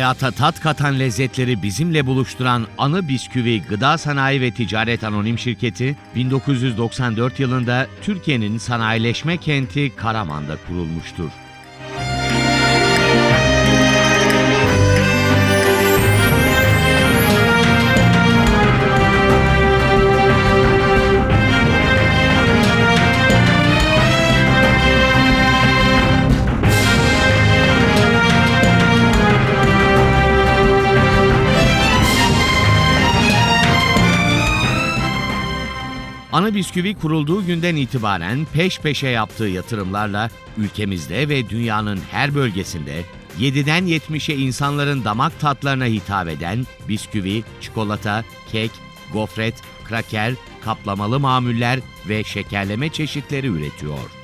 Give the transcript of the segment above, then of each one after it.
Hayata tat katan lezzetleri bizimle buluşturan Anı Bisküvi Gıda Sanayi ve Ticaret Anonim Şirketi 1994 yılında Türkiye'nin sanayileşme kenti Karaman'da kurulmuştur. Bisküvi kurulduğu günden itibaren peş peşe yaptığı yatırımlarla ülkemizde ve dünyanın her bölgesinde 7'den 70'e insanların damak tatlarına hitap eden bisküvi, çikolata, kek, gofret, kraker, kaplamalı mamuller ve şekerleme çeşitleri üretiyor.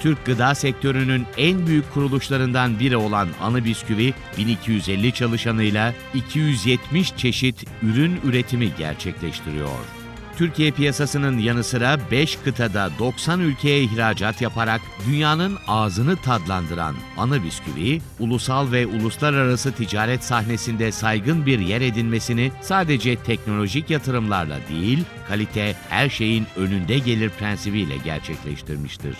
Türk gıda sektörünün en büyük kuruluşlarından biri olan Anı Bisküvi, 1250 çalışanıyla 270 çeşit ürün üretimi gerçekleştiriyor. Türkiye piyasasının yanı sıra 5 kıtada 90 ülkeye ihracat yaparak dünyanın ağzını tadlandıran Anı Bisküvi, ulusal ve uluslararası ticaret sahnesinde saygın bir yer edinmesini sadece teknolojik yatırımlarla değil, kalite her şeyin önünde gelir prensibiyle gerçekleştirmiştir.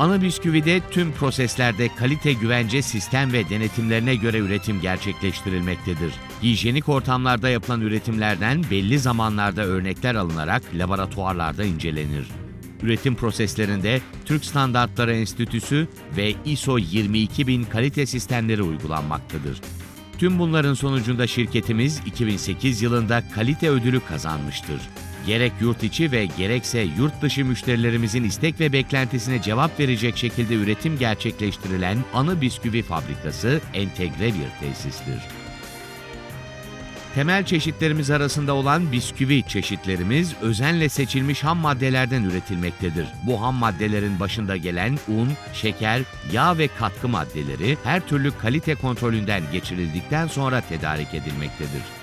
Ana bisküvide tüm proseslerde kalite güvence sistem ve denetimlerine göre üretim gerçekleştirilmektedir. Hijyenik ortamlarda yapılan üretimlerden belli zamanlarda örnekler alınarak laboratuvarlarda incelenir. Üretim proseslerinde Türk Standartları Enstitüsü ve ISO 22000 kalite sistemleri uygulanmaktadır. Tüm bunların sonucunda şirketimiz 2008 yılında kalite ödülü kazanmıştır. Gerek yurt içi ve gerekse yurt dışı müşterilerimizin istek ve beklentisine cevap verecek şekilde üretim gerçekleştirilen Anı Bisküvi Fabrikası entegre bir tesistir. Temel çeşitlerimiz arasında olan bisküvi çeşitlerimiz özenle seçilmiş ham maddelerden üretilmektedir. Bu ham maddelerin başında gelen un, şeker, yağ ve katkı maddeleri her türlü kalite kontrolünden geçirildikten sonra tedarik edilmektedir.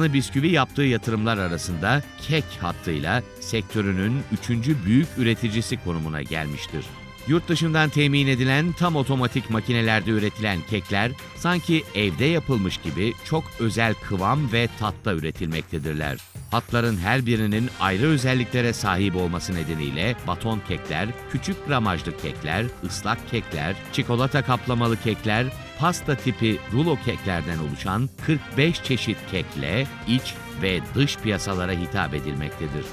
Ana bisküvi yaptığı yatırımlar arasında kek hattıyla sektörünün üçüncü büyük üreticisi konumuna gelmiştir. Yurt dışından temin edilen tam otomatik makinelerde üretilen kekler sanki evde yapılmış gibi çok özel kıvam ve tatta üretilmektedirler. Hatların her birinin ayrı özelliklere sahip olması nedeniyle baton kekler, küçük gramajlı kekler, ıslak kekler, çikolata kaplamalı kekler, pasta tipi rulo keklerden oluşan 45 çeşit kekle iç ve dış piyasalara hitap edilmektedir.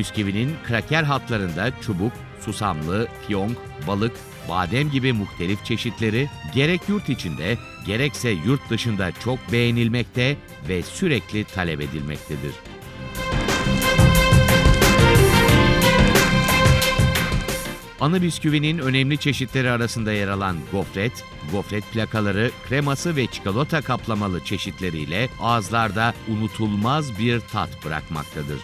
Bisküvinin kraker hatlarında çubuk, susamlı, fiyonk, balık, badem gibi muhtelif çeşitleri gerek yurt içinde gerekse yurt dışında çok beğenilmekte ve sürekli talep edilmektedir. Ana bisküvinin önemli çeşitleri arasında yer alan gofret, gofret plakaları, kreması ve çikolata kaplamalı çeşitleriyle ağızlarda unutulmaz bir tat bırakmaktadır.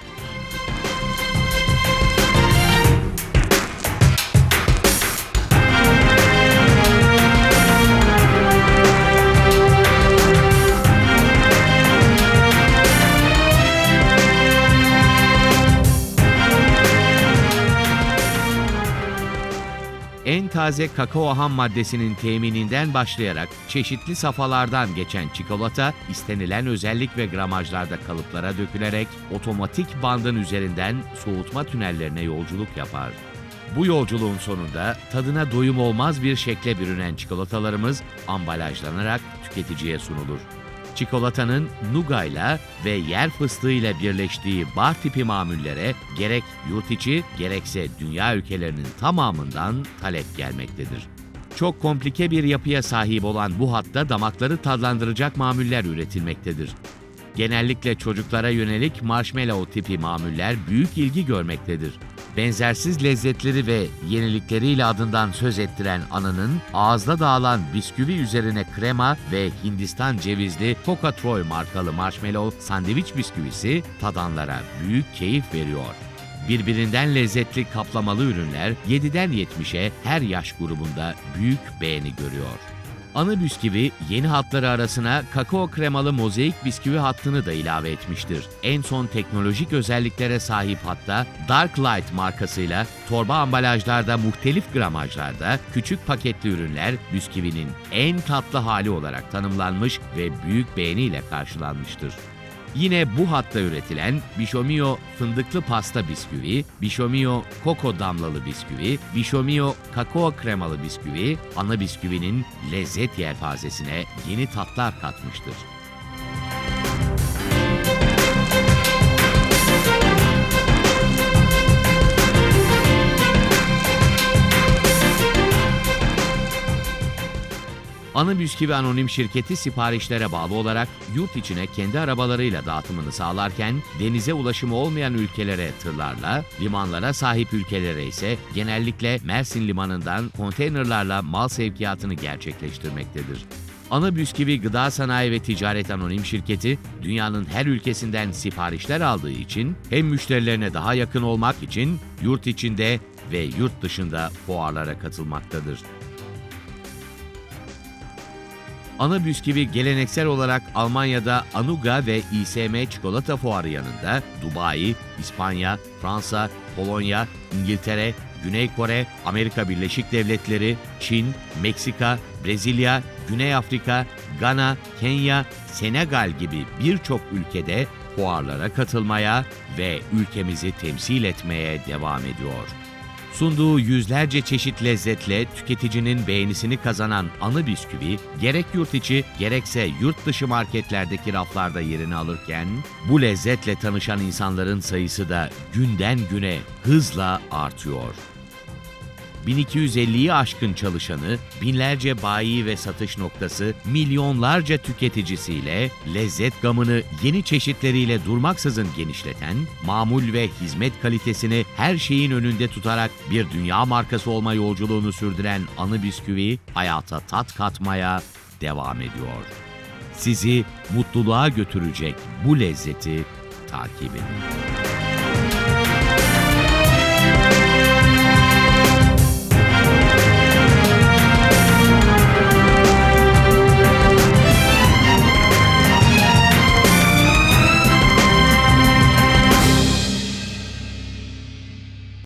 Taze kakao ham maddesinin temininden başlayarak çeşitli safhalardan geçen çikolata istenilen özellik ve gramajlarda kalıplara dökülerek otomatik bandın üzerinden soğutma tünellerine yolculuk yapar. Bu yolculuğun sonunda tadına doyum olmaz bir şekle bürünen çikolatalarımız ambalajlanarak tüketiciye sunulur. Çikolatanın nugayla ve yer fıstığıyla birleştiği bar tipi mamullere gerek yurt içi gerekse dünya ülkelerinin tamamından talep gelmektedir. Çok komplike bir yapıya sahip olan bu hatta damakları tadlandıracak mamuller üretilmektedir. Genellikle çocuklara yönelik marshmallow tipi mamuller büyük ilgi görmektedir. Benzersiz lezzetleri ve yenilikleriyle adından söz ettiren Ana'nın ağızda dağılan bisküvi üzerine krema ve Hindistan cevizli Coca Troy markalı marshmallow sandviç bisküvisi tadanlara büyük keyif veriyor. Birbirinden lezzetli kaplamalı ürünler 7'den 70'e her yaş grubunda büyük beğeni görüyor. Anı bisküvi yeni hatları arasına kakao kremalı mozaik bisküvi hattını da ilave etmiştir. En son teknolojik özelliklere sahip hatta Dark Light markasıyla torba ambalajlarda muhtelif gramajlarda küçük paketli ürünler bisküvinin en tatlı hali olarak tanımlanmış ve büyük beğeniyle karşılanmıştır. Yine bu hatta üretilen Bishomio fındıklı pasta bisküvi, Bishomio koko damlalı bisküvi, Bishomio kakao kremalı bisküvi, ana bisküvinin lezzet yelpazesine yeni tatlar katmıştır. Anı Bisküvi Anonim Şirketi siparişlere bağlı olarak yurt içine kendi arabalarıyla dağıtımını sağlarken denize ulaşımı olmayan ülkelere tırlarla, limanlara sahip ülkelere ise genellikle Mersin Limanı'ndan konteynerlarla mal sevkiyatını gerçekleştirmektedir. Ana Bisküvi Gıda Sanayi ve Ticaret Anonim Şirketi, dünyanın her ülkesinden siparişler aldığı için hem müşterilerine daha yakın olmak için yurt içinde ve yurt dışında fuarlara katılmaktadır. Ana bisküvi geleneksel olarak Almanya'da Anuga ve İSM çikolata fuarı yanında Dubai, İspanya, Fransa, Polonya, İngiltere, Güney Kore, Amerika Birleşik Devletleri, Çin, Meksika, Brezilya, Güney Afrika, Gana, Kenya, Senegal gibi birçok ülkede fuarlara katılmaya ve ülkemizi temsil etmeye devam ediyor. Sunduğu yüzlerce çeşit lezzetle tüketicinin beğenisini kazanan anı bisküvi gerek yurt içi gerekse yurt dışı marketlerdeki raflarda yerini alırken bu lezzetle tanışan insanların sayısı da günden güne hızla artıyor. 1250'yi aşkın çalışanı, binlerce bayi ve satış noktası, milyonlarca tüketicisiyle lezzet gamını yeni çeşitleriyle durmaksızın genişleten, mamul ve hizmet kalitesini her şeyin önünde tutarak bir dünya markası olma yolculuğunu sürdüren Anı Bisküvi hayata tat katmaya devam ediyor. Sizi mutluluğa götürecek bu lezzeti takip edin.